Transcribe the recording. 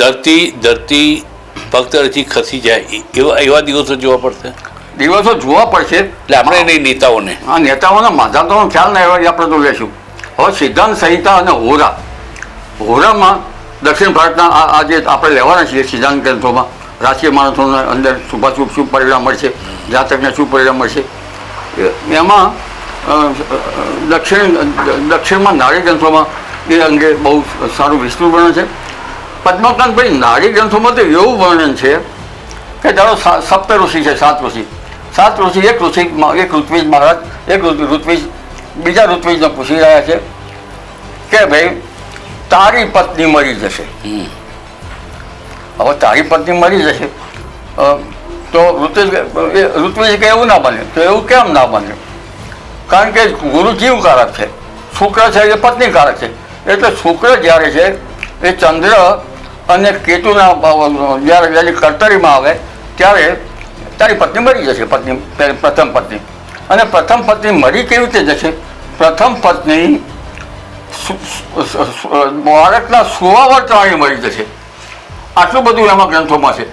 ધરતી ધરતી ભક્તરથી ખસી જાય. એવા એવા દિવસો જોવા પડશે? દિવસો જોવા પડશે. એટલે આપણે નહીં નેતાઓને. આ નેતાઓના માધાતોનો ખ્યાલ ના એવા આપણે તો લેશું હવે સિદ્ધાંત સંહિતા અને હોરા. હોરામાં દક્ષિણ ભારતના આ આ જે આપણે લેવાના છીએ સિદ્ધાંત ગ્રંથોમાં રાજકીય માણસોના અંદર શુભાશુભ શું પરિણામ મળશે જાતકને શું પરિણામ મળશે. એમાં દક્ષિણ દક્ષિણમાં નારી ગ્રંથોમાં એ અંગે બહુ સારું વિસ્તૃત વર્ણન છે. પદ્મકાંતભાઈ નારી ગ્રંથોમાં તો એવું વર્ણન છે કે સા- સપ્ત ઋષિ છે સાત ઋષિ. સાત ઋષિ એક ઋષિ એક ઋત્વિજ મહારાજ એક ઋત- ઋત્વિજ બીજા ઋત્વિજને પૂછી રહ્યા છે કે ભાઈ તારી પત્ની મરી જશે. હવે તારી પત્ની મરી જશે. તો ઋત્વિજ ઋત્વિજ કે એવું ના બને? તો એવું કેમ ના બને? કારણ કે ગુરુ જીવકારક છે. શુક્ર છે એ પત્નીકારક છે. એટલે શુક્ર જ્યારે છે એ ચંદ્ર અને કેતુના જ્યારે જ્યારે કર્તરીમાં આવે, ત્યારે તારી પત્ની મરી જશે, પત્ની પ્રથમ પત્ની. અને પ્રથમ પત્ની મરી કેવી રીતે જશે? પ્રથમ પત્ની બાળકના સુવાવર્તવાણી મરી જશે. આટલું બધું એમાં ગ્રંથોમાં છે.